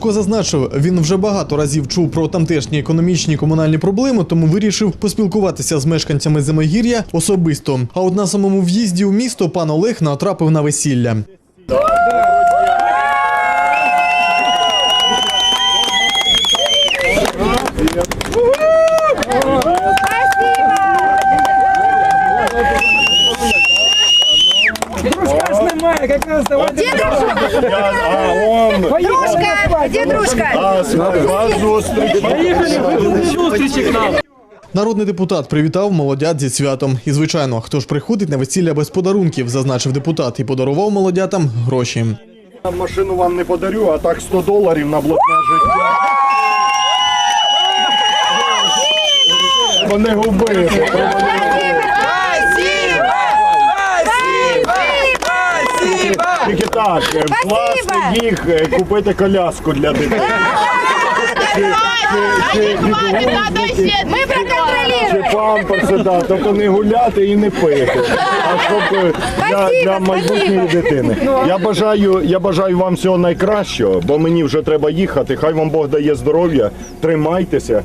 Ляшко зазначив, він вже багато разів чув про тамтешні економічні і комунальні проблеми, тому вирішив поспілкуватися з мешканцями Зимогір'я особисто. А от на самому в'їзді у місто пан Олег натрапив на весілля. Снимай, как раз давай. А он Дружка, где дружка? зустріч. Зустрічі нам. Народний депутат привітав молодят зі святом. І звичайно, хто ж приходить на весілля без подарунків, зазначив депутат і подарував молодятам гроші. Машину вам не подарю, а так 100 доларів на блокне життя. Вони губити. Тільки так, е, вкласти їх, е, купити коляску для дитини. Чи чи проконтролируем. памперси, да, тобто не гуляти і не пити, а щоб е, для, для майбутньої дитини. Я бажаю, я бажаю вам всього найкращого, бо мені вже треба їхати. Хай вам Бог дає здоров'я, тримайтеся.